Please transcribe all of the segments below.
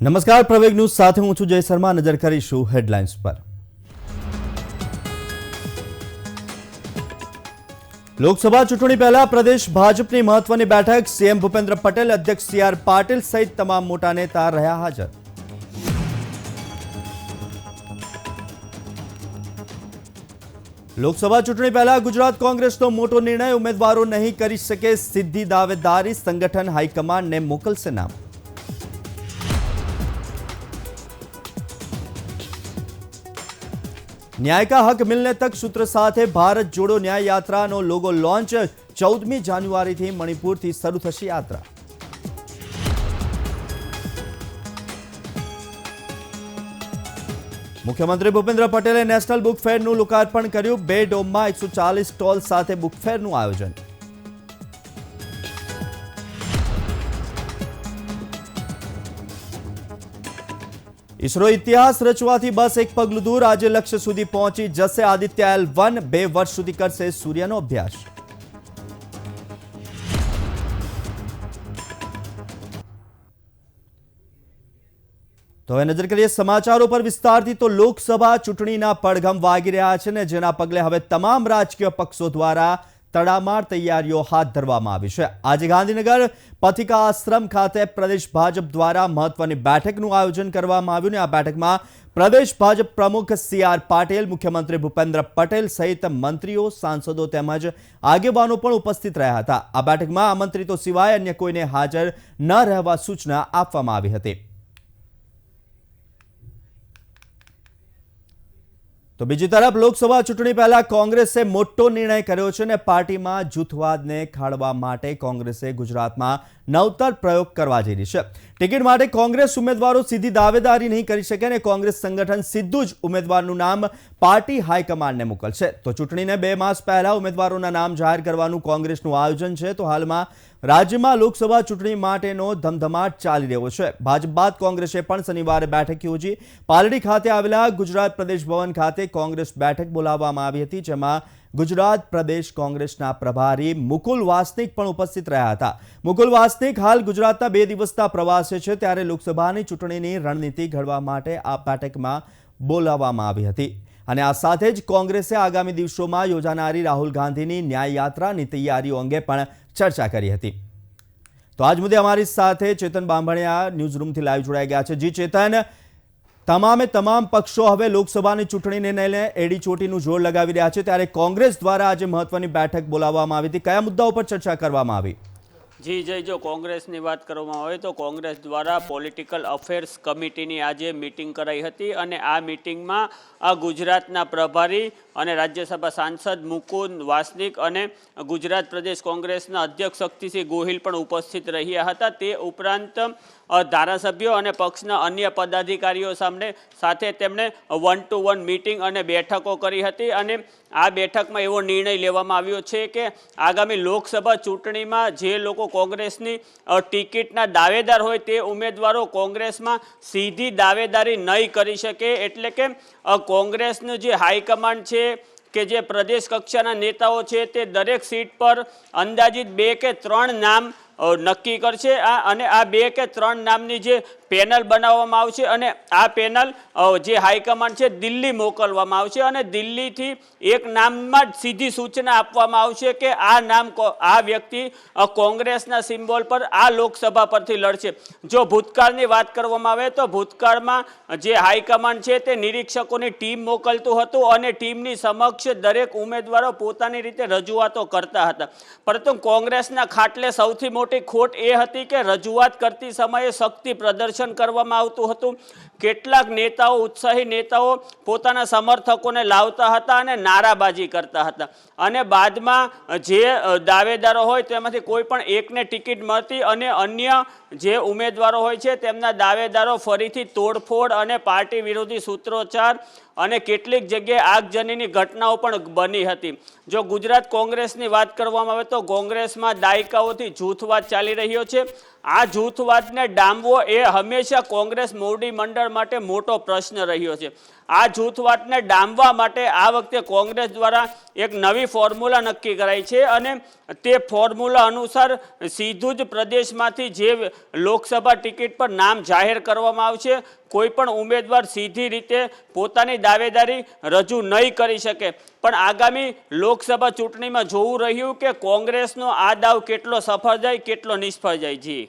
નમસ્કાર, પ્રવેગ ન્યૂઝ સાથે હું છું જય શર્મા. નજર કરીશું હેડલાઇન્સ પર. લોકસભા ચૂંટણી પહેલા પ્રદેશ ભાજપની મહત્વની બેઠક સીએમ ભૂપેન્દ્ર પટેલ, અધ્યક્ષ સી આર પાટીલ સહિત તમામ મોટા નેતા રહ્યા હાજર. લોકસભા ચૂંટણી પહેલા ગુજરાત કોંગ્રેસનો મોટો નિર્ણય ઉમેદવારો નહીં કરી શકે સીધી દાવેદારી સંગઠન હાઈકમાન્ડને મોકલશે નામ. ન્યાય કા હક મિલને તક સૂત્ર સાથે ભારત જોડો ન્યાય યાત્રાનો લોગો લોન્ચ ચૌદમી જાન્યુઆરીથી મણિપુરથી શરૂ થશે યાત્રા. મુખ્યમંત્રી ભૂપેન્દ્ર પટેલે નેશનલ બુક ફેરનું લોકાર્પણ કર્યું. બે ડોમમાં એકસો ચાલીસ સ્ટોલ સાથે બુક ફેરનું આયોજન. ઇસરો ઇતિહાસ રચવાથી બસ એક પગલું દૂર આજે લક્ષ્ય સુધી પહોંચી જશે આદિત્ય એલ વન. બે વર્ષ સુધી કરશે સૂર્યનો અભ્યાસ. તો હવે નજર કરીએ સમાચારો પર વિસ્તારથી, તો લોકસભા ચૂંટણીના પડઘમ વાગી રહ્યા છે ને જેના પગલે હવે તમામ રાજકીય પક્ષો દ્વારા તડામાર તૈયારીઓ હાથ ધરવામાં આવી છે. આજે ગાંધીનગર પથિકા આશ્રમ ખાતે પ્રદેશ ભાજપ દ્વારા મહત્વની બેઠકનું આયોજન કરવામાં આવ્યું ને આ બેઠકમાં પ્રદેશ ભાજપ પ્રમુખ સી આર પાટીલ, મુખ્યમંત્રી ભૂપેન્દ્ર પટેલ સહિત મંત્રીઓ, સાંસદો તેમજ આગેવાનો પણ ઉપસ્થિત રહ્યા હતા. આ બેઠકમાં આમંત્રિતો સિવાય અન્ય કોઈને હાજર ન રહેવા સૂચના આપવામાં આવી હતી. તો બીજી તરફ લોકસભા ચૂંટણી પહેલા કોંગ્રેસે મોટો નિર્ણય કર્યો છે ને પાર્ટીમાં જૂથવાદને ખાળવા માટે કોંગ્રેસે ગુજરાતમાં નવતર પ્રયોગ કરવા જઈ રહી છે. ટિકિટ માટે કોંગ્રેસ ઉમેદવારો સીધી દાવેદારી નહીં કરી શકે અને કોંગ્રેસ સંગઠન સીધું જ ઉમેદવારનું નામ પાર્ટી હાઈકમાન્ડને મોકલશે. તો ચૂંટણીને બે માસ પહેલા ઉમેદવારોના નામ જાહેર કરવાનું કોંગ્રેસનું આયોજન છે. તો હાલમાં રાજ્યમાં લોકસભા ચૂંટણી માટેનો ધમધમાટ ચાલી રહ્યો છે. ભાજપ બાદ કોંગ્રેસે પણ શનિવારે બેઠક યોજી. પાલડી ખાતે આવેલા ગુજરાત પ્રદેશ ભવન ખાતે કોંગ્રેસ બેઠક બોલાવવામાં આવી હતી, જેમાં ગુજરાત પ્રદેશ કોંગ્રેસના પ્રભારી મુકુલ વાસનિક પણ ઉપસ્થિત રહ્યા હતા. મુકુલ વાસનિક, હાલ ગુજરાતના બે દિવસના પ્રવાસે છે, ત્યારે લોકસભાની ચૂંટણીની રણનીતિ ઘડવા માટે આ બેઠકમાં બોલાવવામાં આવી હતી. અને આ સાથે જ કોંગ્રેસે આગામી દિવસોમાં યોજાનારી રાહુલ ગાંધીની ન્યાય યાત્રાની તૈયારીઓ અંગે પણ ચર્ચા કરી હતી. તો આજ મુદ્દે અમારી સાથે ચેતન બાંભણિયા ન્યૂઝ રૂમથી લાઈવ જોડાઈ ગયા છે. જી ચેતન તમામે તમામ પક્ષો હવે લોકસભાની ચૂંટણીને લઈને એડી ચોટીનું જોર લગાવી રહ્યા છે. ત્યારે કોંગ્રેસ દ્વારા આજે મહત્વની બેઠક બોલાવવામાં આવી હતી. કયા મુદ્દાઓ પર ચર્ચા કરવામાં આવી? જી, જય, જો કોંગ્રેસની વાત કરવામાં આવે તો કોંગ્રેસ દ્વારા પોલિટિકલ અફેર્સ કમિટીની આજે મિટિંગ કરાઈ હતી અને આ મિટિંગમાં આ ગુજરાતના પ્રભારી અને રાજ્યસભા સાંસદ મુકુંદ વાસનિક અને ગુજરાત પ્રદેશ કોંગ્રેસના અધ્યક્ષ શક્તિસિંહ ગોહિલ પણ ઉપસ્થિત રહ્યા હતા. તે ઉપરાંત ધારાસભ્યો અને પક્ષના અન્ય પદાધિકારીઓ સામે સાથે તેમણે વન ટુ વન મીટિંગ અને બેઠકો કરી હતી અને આ બેઠકમાં એવો નિર્ણય લેવામાં આવ્યો છે કે આગામી લોકસભા ચૂંટણીમાં જે લોકો કોંગ્રેસની ટિકિટના દાવેદાર હોય તે ઉમેદવારો કોંગ્રેસમાં સીધી દાવેદારી નહીં કરી શકે એટલે કે કોંગ્રેસનું જે હાઈકમાન્ડ છે કે જે પ્રદેશ કક્ષાના નેતાઓ છે તે દરેક સીટ પર અંદાજિત બે કે ત્રણ નામ નક્કી કરશે આ અને આ બે કે ત્રણ નામની જે પેનલ બનાવવામાં આવશે અને આ પેનલ જે હાઈકમાન્ડ છે દિલ્હી મોકલવામાં આવશે અને દિલ્હીથી એક નામમાં જ સીધી સૂચના આપવામાં આવશે કે આ નામ આ વ્યક્તિ કોંગ્રેસના સિમ્બોલ પર આ લોકસભા પરથી લડશે. જો ભૂતકાળની વાત કરવામાં આવે તો ભૂતકાળમાં જે હાઈકમાન્ડ છે તે નિરીક્ષકોની ટીમ મોકલતું હતું અને ટીમની સમક્ષ દરેક ઉમેદવારો પોતાની રીતે રજૂઆતો કરતા હતા. પરંતુ કોંગ્રેસના ખાટલે સૌથી મોટી ખોટ એ હતી કે રજૂઆત કરતી સમયે શક્તિ પ્રદર્શન કરવામાં આવતું હતું. કેટલાક નેતાઓ, ઉત્સાહી નેતાઓ પોતાના સમર્થકોને લાવતા હતા અને નારાબાજી કરતા હતા. અને બાદમાં જે દાવેદારો હોય તેમાંથી કોઈ પણ એકને ટિકિટ મળતી અને અન્ય જે ઉમેદવારો હોય છે તેમના દાવેદારો ફરીથી તોડફોડ અને પાર્ટી વિરોધી સૂત્રોચ્ચાર અને કેટલીક જગ્યાએ આગજનીની ઘટનાઓ પણ બની હતી. જો ગુજરાત કોંગ્રેસની વાત કરવામાં આવે તો કોંગ્રેસમાં દાયકાઓથી જૂથવાદ ચાલી રહ્યો છે. આ જૂથવાદને ડામવો એ હંમેશા કોંગ્રેસ મોવડી મંડળ માટે મોટો પ્રશ્ન રહ્યો છે. આ જૂથવાટને ડામવા માટે આ વખતે કોંગ્રેસ દ્વારા એક નવી ફોર્મ્યુલા નક્કી કરાઈ છે અને તે ફોર્મ્યુલા અનુસાર સીધું જ પ્રદેશમાંથી જે લોકસભા ટિકિટ પર નામ જાહેર કરવામાં આવશે, કોઈ પણ ઉમેદવાર સીધી રીતે પોતાની દાવેદારી રજૂ નહીં કરી શકે. પણ આગામી લોકસભા ચૂંટણીમાં જોવું રહ્યું કે કોંગ્રેસનો આ દાવ કેટલો સફળ જાય, કેટલો નિષ્ફળ જાય. જી.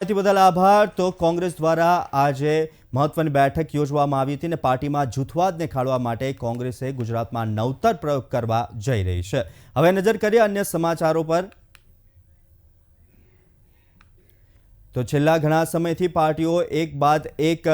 સૌથી બદલ આભાર. તો કોંગ્રેસ દ્વારા આજે મહત્વની બેઠક યોજવામાં આવી હતી અને પાર્ટીમાં જૂથવાદને ખાળવા માટે કોંગ્રેસે ગુજરાતમાં નવતર પ્રયોગ કરવા જઈ રહી છે. હવે નજર કરીએ અન્ય સમાચારો પર. તો છેલ્લા ઘણા સમયથી પાર્ટીઓ એક બાદ એક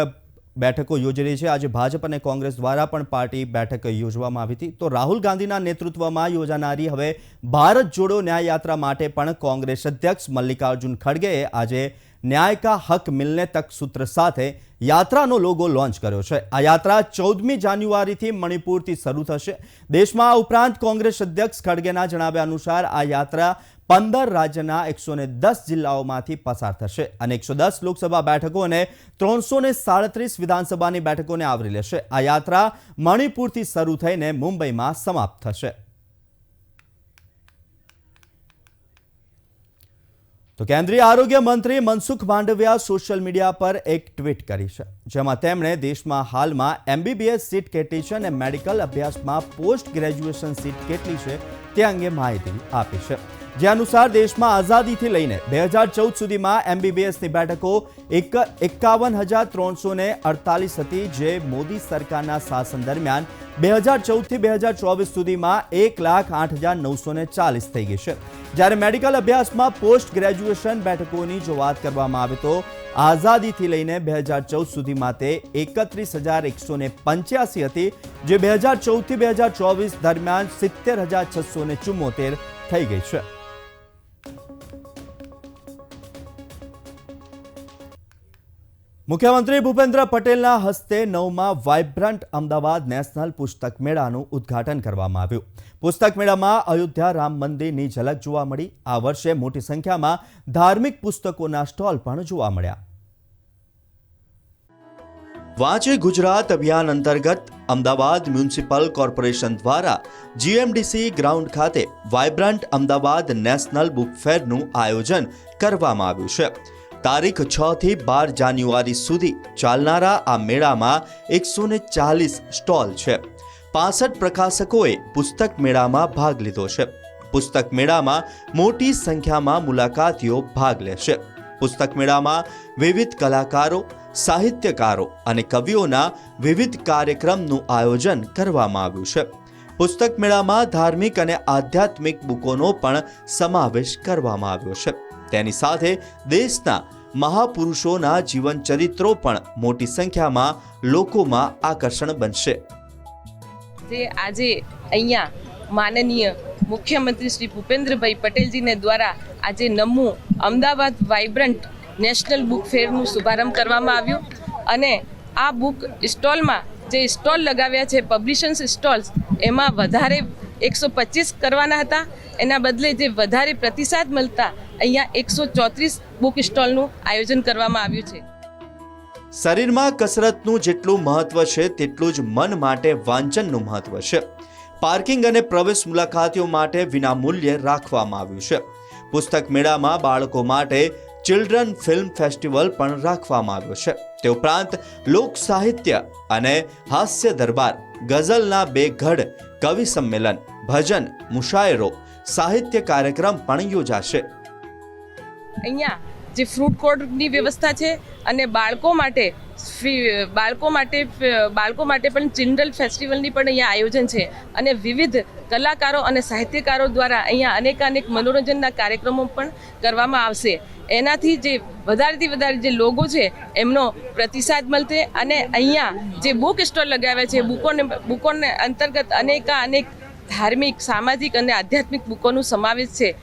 બેઠકો યોજી રહી છે. આજે ભાજપ અને કોંગ્રેસ દ્વારા પણ પાર્ટી બેઠક યોજવામાં આવી હતી. તો રાહુલ ગાંધીના નેતૃત્વમાં યોજાનારી હવે ભારત જોડો ન્યાય યાત્રા માટે પણ કોંગ્રેસ અધ્યક્ષ મલ્લિકાર્જુન ખડગેએ આજે ન્યાય કા હક મિલને તક સૂત્ર સાથે યાત્રાનો લોગો લોન્ચ કર્યો છે. આ યાત્રા ચૌદમી જાન્યુઆરીથી મણિપુરથી શરૂ થશે. દેશમાં આ ઉપરાંત કોંગ્રેસ અધ્યક્ષ ખડગેના જણાવ્યા અનુસાર આ યાત્રા પંદર રાજ્યના એકસો દસ જિલ્લાઓમાંથી પસાર થશે અને એકસો દસ લોકસભા બેઠકો અને ત્રણસો સાડત્રીસ વિધાનસભાની બેઠકોને આવરી લેશે. આ યાત્રા મણિપુરથી શરૂ થઈને મુંબઈમાં સમાપ્ત થશે. તો કેન્દ્રીય આરોગ્ય મંત્રી મનસુખ માંડવિયા સોશિયલ મીડિયા પર એક ટ્વીટ કરી છે, જેમાં તેમણે દેશમાં હાલમાં એમબીબીએસ સીટ કેટલી છે અને મેડિકલ અભ્યાસમાં પોસ્ટ ગ્રેજ્યુએશન સીટ કેટલી છે તે અંગે માહિતી આપી છે. જે અનુસાર દેશમાં આઝાદીથી લઈને બે હજાર ચૌદ સુધીમાં એમબીબીએસની બેઠકો એક એકાવન હજાર ત્રણસો ને અડતાલીસ હતી જે મોદી સરકારના શાસન દરમિયાન બે હજાર ચૌદથી બે હજાર ચોવીસ સુધીમાં એક લાખ આઠ હજાર નવસો ને ચાલીસ થઈ ગઈ છે. જ્યારે મેડિકલ અભ્યાસમાં પોસ્ટ ગ્રેજ્યુએશન બેઠકોની જો વાત કરવામાં આવે તો આઝાદીથી લઈને બે હજાર ચૌદ સુધીમાં તે એકત્રીસ હજાર એકસો ને પંચ્યાસી હતી, જે બે હજાર ચૌદથી બે હજાર ચોવીસ દરમિયાન સિત્તેર હજાર છસો ને ચુમ્મોતેર થઈ ગઈ છે. મુખ્યમંત્રી ભૂપેન્દ્ર પટેલના હસ્તે નવમાં વાઇબ્રન્ટ અમદાવાદ નેશનલ પુસ્તક મેળાનું ઉદ્ઘાટન કરવામાં આવ્યું. પુસ્તક મેળામાં અયોધ્યા રામ મંદિરની ઝલક જોવા મળી. આ વર્ષે મોટી સંખ્યામાં ધાર્મિક પુસ્તકોના સ્ટોલ પણ જોવા મળ્યા. વાંચે ગુજરાત અભિયાન અંતર્ગત અમદાવાદ મ્યુનિસિપલ કોર્પોરેશન દ્વારા જીએમડીસી ગ્રાઉન્ડ ખાતે વાઇબ્રન્ટ અમદાવાદ નેશનલ બુક ફેરનું આયોજન કરવામાં આવ્યું છે. તારીખ છ થી બાર જાન્યુઆરી સુધી ચાલનારા આ મેળામાં એકસો ને ચાલીસ સ્ટોલ છે. પાસઠ પ્રકાશકોએ પુસ્તક મેળામાં ભાગ લીધો છે. પુસ્તક મેળામાં મોટી સંખ્યામાં મુલાકાતીઓ ભાગ લેશે. પુસ્તક મેળામાં વિવિધ કલાકારો, સાહિત્યકારો અને કવિઓના વિવિધ કાર્યક્રમનું આયોજન કરવામાં આવ્યું છે. પુસ્તક મેળામાં ધાર્મિક અને આધ્યાત્મિક બુકોનો પણ સમાવેશ કરવામાં આવ્યો છે. તેની સાથે દેશના મહાપુરુષોના જીવન ચરિત્રો પણ મોટી સંખ્યામાં લોકોમાં આકર્ષણ બનશે. જે આજે અહીંયા માનનીય મુખ્યમંત્રી શ્રી ભૂપેન્દ્રભાઈ પટેલજીને દ્વારા આજે નમું અમદાવાદ વાઇબ્રન્ટ નેશનલ બુક ફેરનું શુભારંભ કરવામાં આવ્યું અને આ બુક સ્ટોલમાં જે સ્ટોલ લગાવ્યા છે, પબ્લિશન્સ સ્ટોલ્સ, એમાં વધારે એકસો પચીસ કરવાના હતા. એના બદલે જે વધારે પ્રતિસાદ મળતા અહીંયા એકસો ચોત્રીસ બુક સ્ટોલનું આયોજન કરવામાં આવ્યું છે. શરીરમાં કસરતનું જેટલું મહત્વ છે, તેટલું જ મન માટે વાંચનનું મહત્વ છે. પાર્કિંગ અને પ્રવેશ મુલાકાતીઓ માટે વિનામૂલ્યે રાખવામાં આવ્યું છે. પુસ્તક મેળામાં બાળકો માટે ચિલ્ડ્રન ફિલ્મ ફેસ્ટિવલ પણ રાખવામાં આવ્યો છે. તે ઉપરાંત લોક સાહિત્ય અને હાસ્ય દરબાર, ગઝલના બે ગઢ કવિ સંમેલન, ભજન, મુશાયરો, સાહિત્ય કાર્યક્રમ પણ યોજાશે. અહીંયા જે ફ્રૂટ કોર્ટની વ્યવસ્થા છે અને બાળકો માટે બાળકો માટે બાળકો માટે પણ ચિલ્ડ્રન ફેસ્ટિવલની પણ અહીંયા આયોજન છે અને વિવિધ કલાકારો અને સાહિત્યકારો દ્વારા અહીંયા અનેકાનેક મનોરંજનના કાર્યક્રમો પણ કરવામાં આવશે. એનાથી જે વધારેથી વધારે જે લોકો છે, એમનો પ્રતિસાદ મળશે અને અહીંયા જે બુક સ્ટોલ લગાવ્યા છે, બુકોને બુકોને અંતર્ગત અનેકા અનેક ધાર્મિક, સામાજિક અને આધ્યાત્મિક બુકોનું સમાવેશ છે.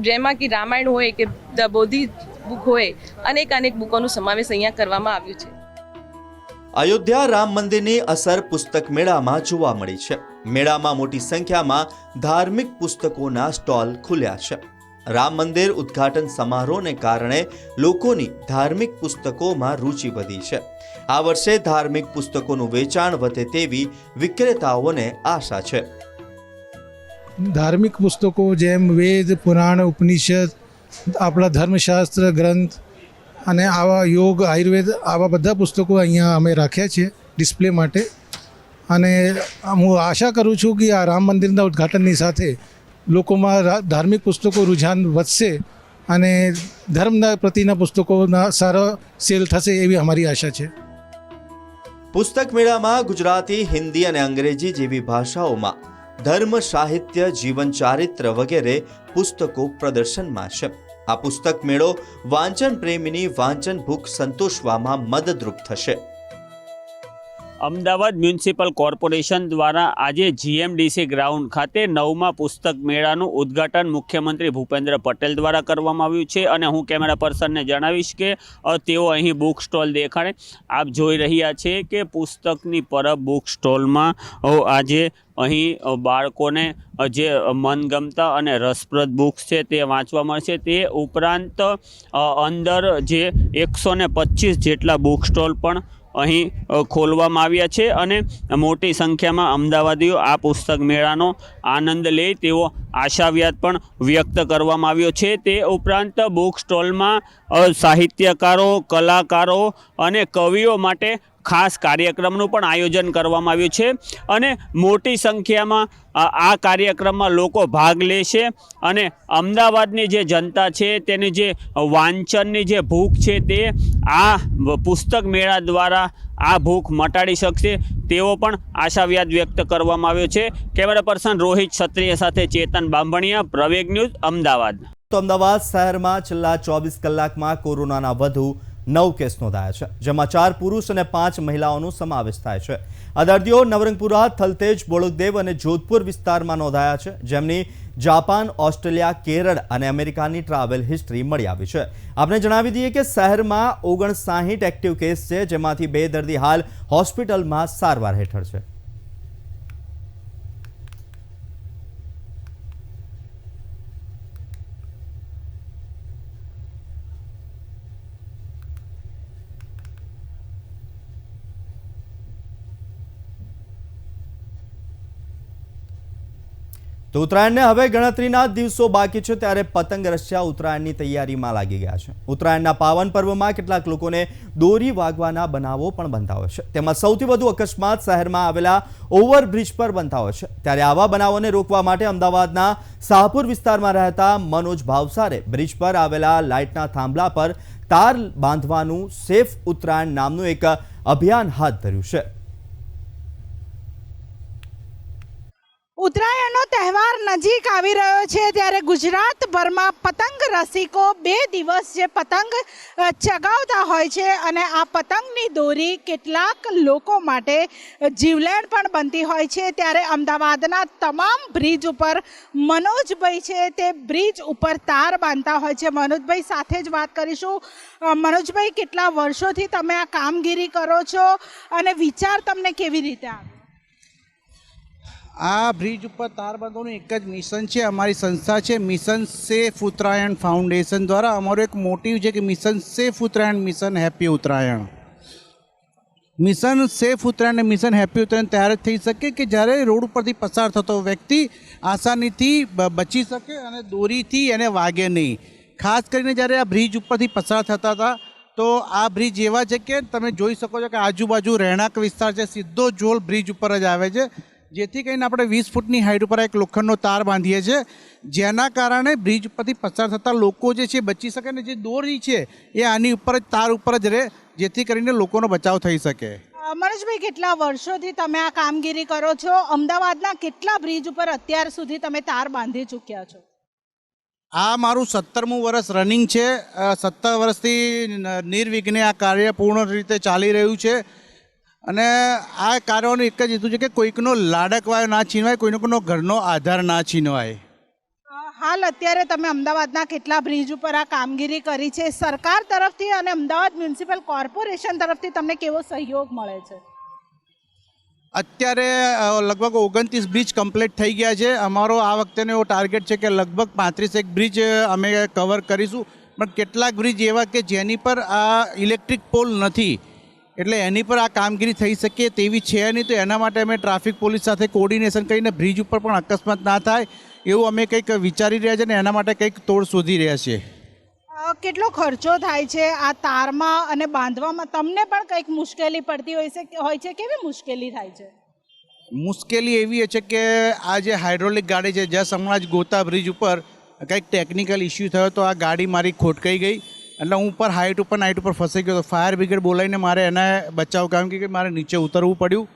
જેમ- કે રામાયણ હોય, કે ધ બોધી બુક હોય, અનેક અનેક બુકોનું સમાવેશ અહીંયા કરવામાં આવ્યું છે. અયોધ્યા રામ મંદિરની અસર પુસ્તક મેળામાં જોવા મળી છે. મેળામાં મોટી સંખ્યામાં ધાર્મિક પુસ્તકોના સ્ટોલ ખુલ્યા છે. રામ મંદિર ઉદ્ઘાટન સમારોહને કારણે લોકોની ધાર્મિક પુસ્તકોમાં રુચિ વધી છે. આ વર્ષે ધાર્મિક પુસ્તકોનું વેચાણ વધે તેવી વિક્રેતાઓને આશા છે. ધાર્મિક પુસ્તકો જેમ વેદ, પુરાણ, ઉપનિષદ, આપણા ધર્મશાસ્ત્ર, ગ્રંથ અને આવા યોગ, આયુર્વેદ, આવા બધા પુસ્તકો અહીંયા અમે રાખ્યા છે ડિસ્પ્લે માટે. અને હું આશા કરું છું કે આ રામ મંદિરના ઉદ્ઘાટનની સાથે લોકોમાં ધાર્મિક પુસ્તકો રુઝાન વધશે અને ધર્મના પ્રતિના પુસ્તકોના સારો સેલ થશે એવી અમારી આશા છે. પુસ્તક મેળામાં ગુજરાતી, હિન્દી અને અંગ્રેજી જેવી ભાષાઓમાં ધર્મ, સાહિત્ય, જીવન ચારિત્ર વગેરે પુસ્તકો પ્રદર્શનમાં છે. આ પુસ્તક મેળો વાંચન પ્રેમીની વાંચન ભૂખ સંતોષવામાં મદદરૂપ થશે. અમદાવાદ મ્યુનિસિપલ કોર્પોરેશન દ્વારા આજે જીએમડીસી ગ્રાઉન્ડ ખાતે નવમા પુસ્તક મેળાનું ઉદ્ઘાટન મુખ્યમંત્રી ભૂપેન્દ્ર પટેલ દ્વારા કરવામાં આવ્યું છે અને હું કેમેરા પર્સનને જણાવીશ કે તેઓ અહીં બુક સ્ટોલ દેખાડે. આપ જોઈ રહ્યા છે કે પુસ્તકની પરબ બુક સ્ટોલમાં આજે અહીં બાળકોને જે મનગમતા અને રસપ્રદ બુક્સ છે તે વાંચવા મળશે. તે ઉપરાંત અંદર જે એકસો જેટલા બુક સ્ટોલ પણ અહીં ખોલવામાં આવ્યા છે અને મોટી સંખ્યામાં અમદાવાદીઓ આ પુસ્તક મેળાનો આનંદ લે તેવો આશાવ્યાદ પણ વ્યક્ત કરવામાં આવ્યો છે. તે ઉપરાંત બુક સ્ટોલમાં સાહિત્યકારો, કલાકારો અને કવિઓ માટે ખાસ કાર્યક્રમનું પણ આયોજન કરવામાં આવ્યું છે અને મોટી સંખ્યામાં આ કાર્યક્રમમાં લોકો ભાગ લેશે અને અમદાવાદની જે જનતા છે, તેની જે વાંચનની જે ભૂખ છે તે આ પુસ્તક મેળા દ્વારા આ ભૂખ મટાડી શકશે તેવો પણ આશાવ્યાદ વ્યક્ત કરવામાં આવ્યો છે. કેમેરા પર્સન રોહિત ક્ષત્રિય સાથે ચેતન બાંભણિયા, પ્રવેગ ન્યૂઝ, અમદાવાદ. તો અમદાવાદ શહેરમાં છેલ્લા ચોવીસ કલાકમાં કોરોનાના વધુ નવ કેસ નોંધાયા છે, જેમાં ચાર પુરુષ અને પાંચ મહિલાઓનો સમાવેશ થાય છે. આ દર્દીઓ નવરંગપુરા, થલતેજ બોળકદેવ અને જોધપુર વિસ્તારમાં નોંધાયા છે, જેમની જાપાન, ઓસ્ટ્રેલિયા, કેરળ અને અમેરિકાની ટ્રાવેલ હિસ્ટ્રી મળી આવી છે. આપણે જણાવી દઈએ કે શહેરમાં ઓગણસાહીઠ એક્ટિવ કેસ છે, જેમાંથી બે દર્દી હાલ હોસ્પિટલમાં સારવાર હેઠળ છે. તો ઉત્તરાયણને હવે ગણતરીના દિવસો બાકી છે ત્યારે પતંગ રશિયા ઉત્તરાયણની તૈયારીમાં લાગી ગયા છે. ઉત્તરાયણના પાવન પર્વમાં કેટલાક લોકોને દોરી વાગવાના બનાવો પણ બનતા હોય છે. તેમાં સૌથી વધુ અકસ્માત શહેરમાં આવેલા ઓવરબ્રિજ પર બનતા હોય છે. ત્યારે આવા બનાવોને રોકવા માટે અમદાવાદના શાહપુર વિસ્તારમાં રહેતા મનોજ ભાવસારે બ્રિજ પર આવેલા લાઇટના થાંભલા પર તાર બાંધવાનું સેફ ઉત્તરાયણ નામનું એક અભિયાન હાથ ધર્યું છે. ઉત્તરાયણનો તહેવાર નજીક આવી રહ્યો છે ત્યારે ગુજરાતભરમાં પતંગ રસિકો બે દિવસ જે પતંગ ચગાવતા હોય છે અને આ પતંગની દોરી કેટલાક લોકો માટે જીવલેણ પણ બનતી હોય છે. ત્યારે અમદાવાદના તમામ બ્રિજ ઉપર મનોજભાઈ છે તે બ્રિજ ઉપર તાર બાંધતા હોય છે. મનોજભાઈ સાથે જ વાત કરીશું. મનોજભાઈ, કેટલા વર્ષોથી તમે આ કામગીરી કરો છો અને વિચાર તમને કેવી રીતે આવ્યો આ બ્રિજ ઉપર તાર બાંધવાનું એક જ મિશન છે, અમારી સંસ્થા છે, મિશન સેફ ઉત્તરાયણ ફાઉન્ડેશન દ્વારા. અમારું એક મોટિવ છે કે mission safe Uttarayan, mission happy Uttarayan. Mission safe Uttarayan mission happy Uttarayan ત્યારે જ થઈ શકે કે જ્યારે રોડ ઉપરથી પસાર થતો વ્યક્તિ આસાનીથી બચી શકે અને દોરીથી એને વાગે નહીં. ખાસ કરીને જ્યારે આ બ્રિજ ઉપરથી પસાર થતા હતા, તો આ બ્રિજ એવા છે કે તમે જોઈ શકો છો કે આજુબાજુ રહેણાંક વિસ્તાર છે, સીધો જોલ બ્રિજ ઉપર જ આવે છે. જેથી કરીને આપણે વીસ ફૂટની હાઈટ ઉપર એક લોખંડનો તાર બાંધીએ છીએ જેના કારણે બ્રિજ ઉપરથી પસાર થતા લોકો જે છે બચી શકે ને જે દોરી છે એ આની ઉપર જ તાર ઉપર જ રહે જેથી કરીને લોકોનો બચાવ થઈ શકે. મનોજભાઈ કેટલા વર્ષોથી તમે આ કામગીરી કરો છો? અમદાવાદના કેટલા બ્રિજ ઉપર અત્યાર સુધી તમે તાર બાંધી ચૂક્યા છો? આ મારું સત્તરમું વર્ષ રનિંગ છે. સત્તર વર્ષથી નિર્વિઘ્ને આ કાર્ય પૂર્ણ રીતે ચાલી રહ્યું છે. અને આ કારણો એક જ હેતુ છે કે કોઈકનો લાડકવાયો ના છીનવાય કોઈનો ઘરનો આધાર ના છીનવાય. હાલ અત્યારે તમે અમદાવાદના કેટલા બ્રિજ ઉપર આ કામગીરી કરી છે? સરકાર તરફથી અને અમદાવાદ મ્યુનિસિપલ કોર્પોરેશન તરફથી તમને કેવો સહયોગ મળે છે? અત્યારે લગભગ ઓગણત્રીસ બ્રિજ કમ્પ્લીટ થઈ ગયા છે. અમારો આ વખતેનો એવો ટાર્ગેટ છે કે લગભગ પાંત્રીસ એક બ્રિજ અમે કવર કરીશું. પણ કેટલાક બ્રિજ એવા કે જેની પર આ ઇલેક્ટ્રિક પોલ નથી. એટલે એની પર આ કામગીરી થઈ શકે તેવી છે નહીં તો એના માટે અમે ટ્રાફિક પોલીસ સાથે કોર્ડિનેશન કરીને બ્રિજ ઉપર પણ અકસ્માત ના થાય એવું અમે કંઈક વિચારી રહ્યા છીએ ને એના માટે કંઈક તોડ શોધી રહ્યા છીએ. કેટલો ખર્ચો થાય છે આ તારમાં અને બાંધવામાં? તમને પણ કંઈક મુશ્કેલી પડતી હોય છે હોય છે? કેવી મુશ્કેલી થાય છે? મુશ્કેલી એવી છે કે આ જે હાઇડ્રોલિક ગાડી છે જસ્ટ હમણાં જ ગોતા બ્રિજ ઉપર કંઈક ટેકનિકલ ઇસ્યુ થયો તો આ ગાડી મારી ખોટકાઈ ગઈ. એટલે હું ઉપર હાઇટ ઉપર નાઇટ ઉપર ફસાઈ ગયો તો ફાયર બ્રિગેડ બોલાવીને મારે એને બચાવ. કામ કે મારે નીચે ઉતરવું પડ્યું.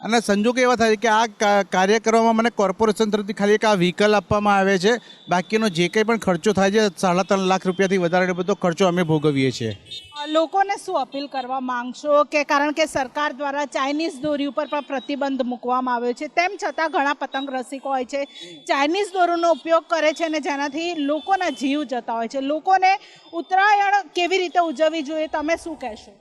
અને સંજોગ એવા થાય છે કે આ કાર્ય કરવામાં મને કોર્પોરેશન તરફથી ખાલી એક આ વ્હીકલ આપવામાં આવે છે. બાકીનો જે કંઈ પણ ખર્ચો થાય છે, સાડા ત્રણ લાખ રૂપિયાથી વધારે બધો ખર્ચો અમે ભોગવીએ છીએ. લોકોને શું અપીલ કરવા માંગશો? કે કારણ કે સરકાર દ્વારા ચાઇનીઝ દોરી ઉપર પણ પ્રતિબંધ મૂકવામાં આવ્યો છે. તેમ છતાં ઘણા પતંગ રસિકો હોય છે, ચાઇનીઝ દોરીનો ઉપયોગ કરે છે અને જેનાથી લોકોના જીવ જતા હોય છે. લોકોને ઉત્તરાયણ કેવી રીતે ઉજવવી જોઈએ, તમે શું કહેશો?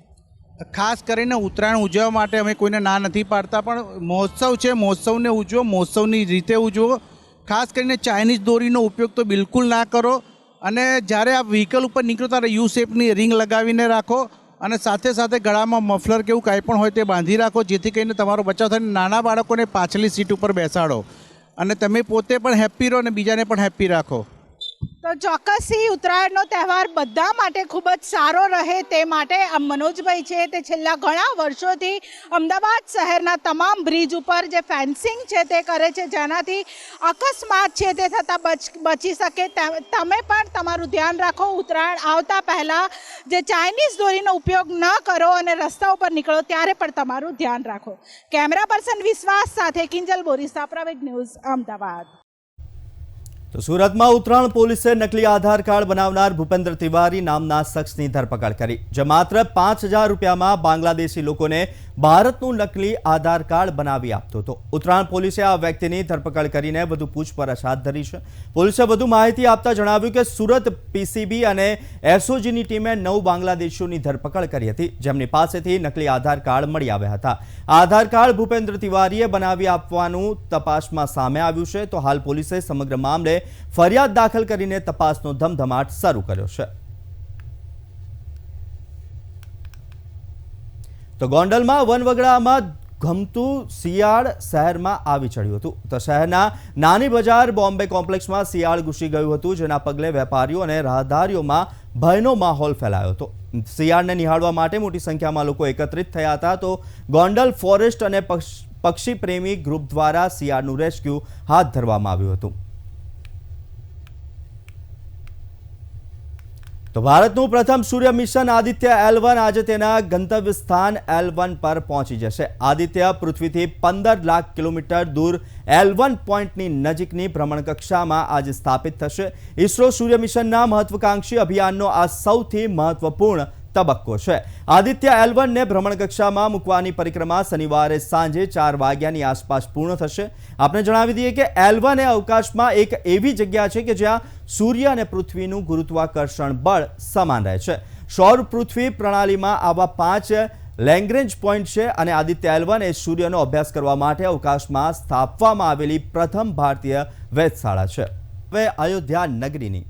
ખાસ કરીને ઉત્તરાયણ ઉજવવા માટે અમે કોઈને ના નથી પાડતા, પણ મહોત્સવ છે, મહોત્સવને ઉજવો, મહોત્સવની રીતે ઉજવો. ખાસ કરીને ચાઇનીઝ દોરીનો ઉપયોગ તો બિલકુલ ના કરો. અને જ્યારે આ વ્હીકલ ઉપર નીકળો ત્યારે યુ શેપની રિંગ લગાવીને રાખો અને સાથે સાથે ગળામાં મફલર કે એવું કાંઈ પણ હોય તે બાંધી રાખો, જેથી કરીને તમારો બચાવ થાય નાના બાળકોને પાછલી સીટ ઉપર બેસાડો. અને તમે પોતે પણ હેપ્પી રહો અને બીજાને પણ હેપ્પી રાખો. તો ચોક્કસથી ઉત્તરાયણનો તહેવાર બધા માટે ખૂબ જ સારો રહે તે માટે આ મનોજભાઈ છે તે છેલ્લા ઘણા વર્ષોથી અમદાવાદ શહેરના તમામ બ્રિજ ઉપર જે ફેન્સિંગ છે તે કરે છે, જેનાથી અકસ્માત છે તે થતાં બચ શકે. તમે પણ તમારું ધ્યાન રાખો, ઉત્તરાયણ આવતા પહેલાં જે ચાઇનીઝ દોરીનો ઉપયોગ ન કરો અને રસ્તા ઉપર નીકળો ત્યારે પણ તમારું ધ્યાન રાખો. કેમેરા પર્સન વિશ્વાસ સાથે કિંજલ બોરીસા, પ્રવેગ ન્યૂઝ, અમદાવાદ. તો સુરતમાં ઉત્તરાયણ પોલીસે નકલી આધાર કાર્ડ બનાવનાર ભૂપેન્દ્ર તિવારી નામના શખ્સની ધરપકડ કરી, જે માત્ર પાંચ હજાર રૂપિયામાં બાંગ્લાદેશી લોકોને ભારતનું નકલી આધાર કાર્ડ બનાવી આપતો હતો. ઉત્તરાયણ પોલીસે આ વ્યક્તિની ધરપકડ કરીને વધુ પૂછપરછ હાથ ધરી છે. પોલીસે વધુ માહિતી આપતા જણાવ્યું કે સુરત પીસીબી અને એસઓજીની ટીમે નવ બાંગ્લાદેશીઓની ધરપકડ કરી હતી, જેમની પાસેથી નકલી આધાર કાર્ડ મળી આવ્યા હતા. આધાર કાર્ડ ભૂપેન્દ્ર તિવારીએ બનાવી આપવાનું તપાસમાં સામે આવ્યું છે. તો હાલ પોલીસે સમગ્ર મામલે ફરિયાદ દાખલ કરીને તપાસનો ધમધમાટ શરૂ કર્યો છે. તો ગોંડલમાં વનવગડામાં ગમતું શિયાળ શહેરમાં આવી ચડ્યું હતું. તો શહેરના નાની બજાર બોમ્બે કોમ્પ્લેક્સમાં શિયાળ ઘૂસી ગયું હતું, જેના પગલે વેપારીઓ અને રાહદારીઓમાં ભયનો માહોલ ફેલાયો હતો. શિયાળને નિહાળવા માટે મોટી સંખ્યામાં લોકો એકત્રિત થયા હતા. તો ગોંડલ ફોરેસ્ટ અને પક્ષ- પ્રેમી ગ્રુપ દ્વારા શિયાળનું રેસ્ક્યુ હાથ ધરવામાં આવ્યું હતું. તો ભારતનું પ્રથમ સૂર્ય મિશન આદિત્ય એલ આજે તેના ગંતવ્ય સ્થાન એલ પર પહોંચી જશે. આદિત્ય પૃથ્વીથી પંદર લાખ કિલોમીટર દૂર એલ વન પોઈન્ટની નજીકની ભ્રમણકક્ષામાં આજે સ્થાપિત થશે. ઇસરો સૂર્ય મિશનના મહત્વાકાંક્ષી અભિયાનનો આ સૌથી મહત્વપૂર્ણ તબક્કો છે. આદિત્ય એલ વનને ભ્રમણકક્ષામાં મૂકવાની પરિક્રમા શનિવારે સાંજે ચાર વાગ્યાની આસપાસ પૂર્ણ થશે. આપણે જણાવી દઈએ કે એલ વન એ અવકાશમાં એક એવી જગ્યા છે કે જ્યાં સૂર્ય અને પૃથ્વીનું ગુરુત્વાકર્ષણ બળ સમાન રહે છે. સૌર પૃથ્વી પ્રણાલીમાં આવા પાંચ લેંગ્રેન્જ પોઈન્ટ છે અને આદિત્ય એલ એ સૂર્યનો અભ્યાસ કરવા માટે અવકાશમાં સ્થાપવામાં આવેલી પ્રથમ ભારતીય વેધશાળા છે. હવે અયોધ્યા નગરીની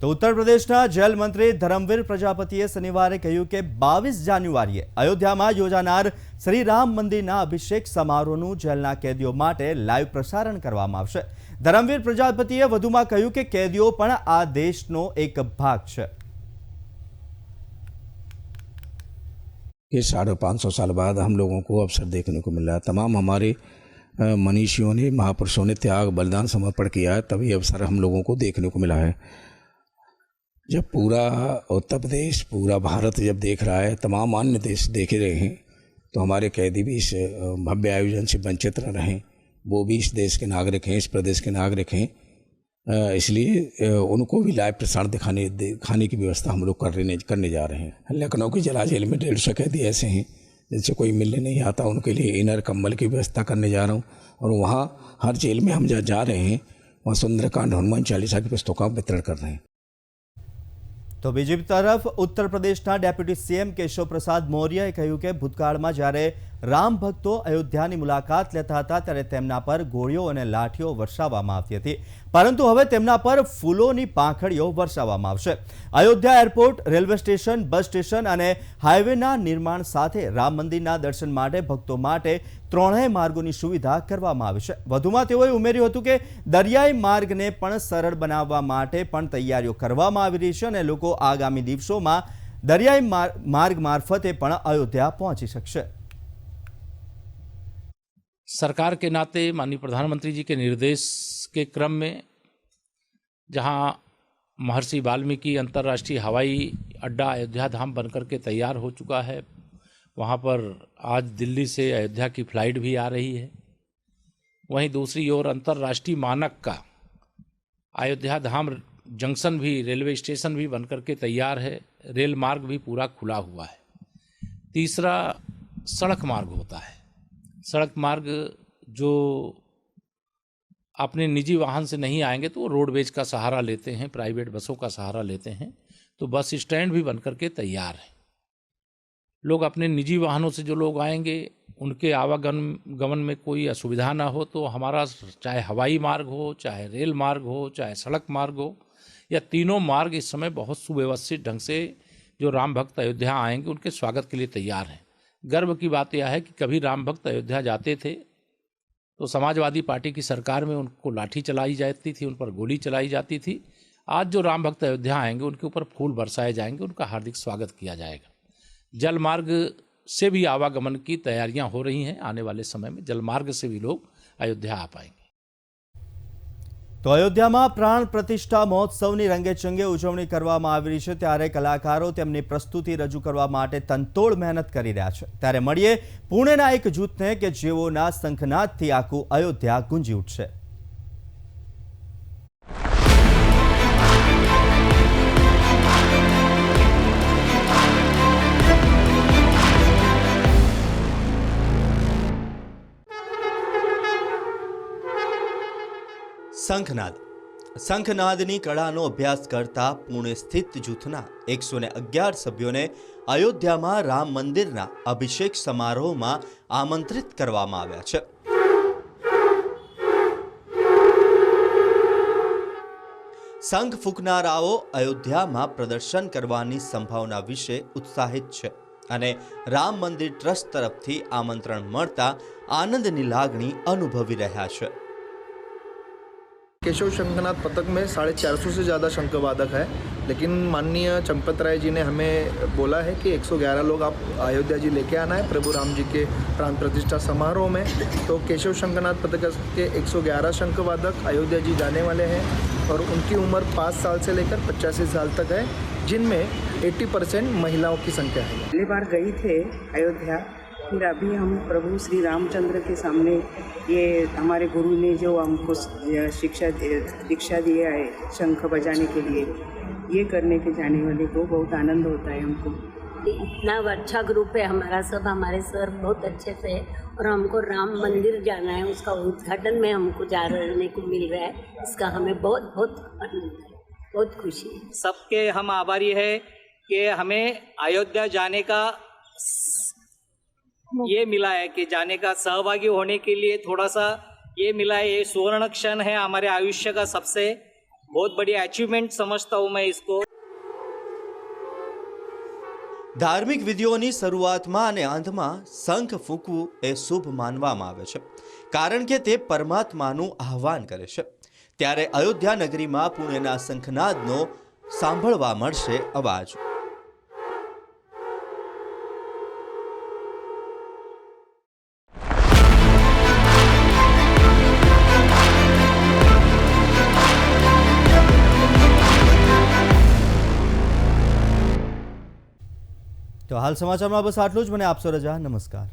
તો ઉત્તર પ્રદેશના જેલ મંત્રી ધરમવીર પ્રજાપતિએ શનિવારે કહ્યું કે બાવીસ જાન્યુઆરીએ અયોધ્યામાં યોજાનાર શ્રી રામ મંદિરના અભિષેક સમારોહનું જેલના કેદીઓ માટે લાઈવ પ્રસારણ કરવામાં આવશે ધરમવીર પ્રજાપતિએ વધુમાં કહ્યું કે કેદીઓ પણ આ દેશનો એક ભાગ છે ये साढ़े पाँच सौ साल बाद हम लोगों को अवसर देखने को मिल रहा है तमाम हमारे अ, मनीषियों ने महापुरुषों ने त्याग बलिदान समर्पण किया है तभी अवसर हम लोगों को देखने को मिला है जब पूरा उत्तर प्रदेश पूरा भारत जब देख रहा है, तमाम अन्य देश देख रहे हैं तो हमारे कैदी भी इस भव्य आयोजन से वंचित न रहें। वो भी इस देश के नागरिक हैं, इस प्रदेश के नागरिक हैं। इसलिए उनको भी लाइव प्रसारण दिखाने दिखाने की व्यवस्था हम लोग करने करने जा रहे हैं। लखनऊ की जला जेल में डेढ़ सौ कैदी ऐसे हैं, जिनसे कोई मिलने नहीं आता, उनके लिए इनर कम्बल की व्यवस्था करने जा रहा हूँ। और वहाँ हर जेल में हम जा जा रहे हैं, वहाँ सुंदरकांड हनुमान चालीसा की पुस्तकों का वितरण कर रहे हैं। તો બીજી તરફ ઉત્તર પ્રદેશના ડેપ્યુટી સીએમ કેશવ પ્રસાદ મૌર્યએ કહ્યું કે ભૂતકાળમાં જ્યારે રામ ભક્તો અયોધ્યાની મુલાકાત લેતા હતા ત્યારે તેમના પર ગોળીઓ અને લાઠીઓ વરસાવવામાં આવતી હતી. પરંતુ હવે તેમના પર ફૂલોની પાંખડીઓ વરસાવવામાં આવશે. Ayodhya airport, railway station, bus station અને હાઈવેના નિર્માણ સાથે રામ મંદિરના દર્શન માટે ભક્તો માટે ત્રણેય માર્ગોની સુવિધા કરવામાં આવી છે. વધુમાં તેઓએ ઉમેર્યું હતું કે દરિયાઈ માર્ગને પણ સરળ બનાવવા માટે પણ તૈયારીઓ કરવામાં આવી રહી છે અને લોકો આગામી દિવસોમાં દરિયાઈ માર- માર્ગ મારફતે પણ અયોધ્યા પહોંચી શકશે. सरकार के नाते माननीय प्रधानमंत्री जी के निर्देश के क्रम में जहाँ महर्षि वाल्मीकि अंतर्राष्ट्रीय हवाई अड्डा अयोध्या धाम बनकर के तैयार हो चुका है, वहाँ पर आज दिल्ली से अयोध्या की फ़्लाइट भी आ रही है। वहीं दूसरी ओर अंतर्राष्ट्रीय मानक का अयोध्या धाम जंक्शन भी, रेलवे स्टेशन भी बनकर के तैयार है, रेल मार्ग भी पूरा खुला हुआ है। तीसरा सड़क मार्ग होता है। सड़क मार्ग जो अपने निजी वाहन से नहीं आएँगे तो वो रोडवेज़ का सहारा लेते हैं, प्राइवेट बसों का सहारा लेते हैं तो बस स्टैंड भी बनकर के तैयार है। लोग अपने निजी वाहनों से जो लोग आएँगे, उनके आवागमन, गमन में कोई असुविधा ना हो तो हमारा चाहे हवाई मार्ग हो, चाहे रेल मार्ग हो, चाहे सड़क मार्ग हो, या तीनों मार्ग इस समय बहुत सुव्यवस्थित ढंग से जो राम भक्त अयोध्या आएँगे, उनके स्वागत के लिए तैयार हैं। गर्व की बात यह है कि कभी राम भक्त अयोध्या जाते थे तो समाजवादी पार्टी की सरकार में उनको लाठी चलाई जाती थी, उन पर गोली चलाई जाती थी। आज जो राम भक्त अयोध्या आएँगे, उनके ऊपर फूल बरसाए जाएँगे, उनका हार्दिक स्वागत किया जाएगा। जलमार्ग से भी आवागमन की तैयारियाँ हो रही हैं, आने वाले समय में जलमार्ग से भी लोग अयोध्या आ पाएँगे। તો અયોધ્યામાં પ્રાણ પ્રતિષ્ઠા મહોત્સવની રંગેચંગે ઉજવણી કરવામાં આવી રહી છે. ત્યારે કલાકારો તેમની પ્રસ્તુતિ રજૂ કરવા માટે તંતોડ મહેનત કરી રહ્યા છે. ત્યારે મળીએ પુણેના એક જૂથને કે જેઓના શંખનાદથી આખું અયોધ્યા ગુંજી ઉઠશે. શંખનાદ. શંખનાદની કળાનો અભ્યાસ કરતા પુણે સ્થિત જૂથના એકસો ને અગિયાર સભ્યોને અયોધ્યામાં રામ મંદિરના અભિષેક સમારોહમાં આમંત્રિત કરવામાં આવ્યા છે. શંખ ફૂંકનારાઓ અયોધ્યામાં પ્રદર્શન કરવાની સંભાવના વિશે ઉત્સાહિત છે અને રામ મંદિર ટ્રસ્ટ તરફથી આમંત્રણ મળતા આનંદની લાગણી અનુભવી રહ્યા છે. केशव शंखनाथ पथक में साढ़े चार सौ से ज़्यादा शंख वादक है। लेकिन माननीय चंपत राय जी ने हमें बोला है कि 111 लोग आप अयोध्या जी लेके आना है, प्रभु राम जी के प्राण प्रतिष्ठा समारोह में। तो केशव शंखनाथ पथक के 111 शंख वादक अयोध्या जी जाने वाले हैं और उनकी उम्र पाँच साल से लेकर पचासी साल तक है, जिनमें 80 परसेंट महिलाओं की संख्या है। पहली बार गई थे अयोध्या फिर अभी हम प्रभु श्री रामचंद्र के सामने ये हमारे गुरु ने जो हमको शिक्षा दीक्षा दिया है शंख बजाने के लिए ये करने के जाने वाले को बहुत आनंद होता है हमको। इतना अच्छा ग्रुप है हमारा सब हमारे सर बहुत अच्छे से है और हमको राम मंदिर जाना है उसका उद्घाटन में हमको जाने को मिल रहा है इसका हमें बहुत बहुत आनंद है बहुत खुशी है। सबके हम आभारी है कि हमें अयोध्या जाने का ये मिला है कि जाने का सहभागी होने के लिए थोड़ा सा ये मिला है ये सुवर्ण क्षण है हमारे आयुष्य का सबसे बहुत बड़ी अचीवमेंट समझता हूँ मैं इसको ધાર્મિક વિધિઓની શરૂઆતમાં અને અંતમાં શંખ ફૂંકવું એ શુભ માનવામાં આવે છે કારણ કે તે પરમાત્માનું આહ્વાન કરે છે ત્યારે અયોધ્યા નગરીમાં પુણેના શંખનાદનો સાંભળવા મળશે અવાજ તો હાલ સમાચારમાં બસ આટલું જ. મને આપશો રજા. નમસ્કાર.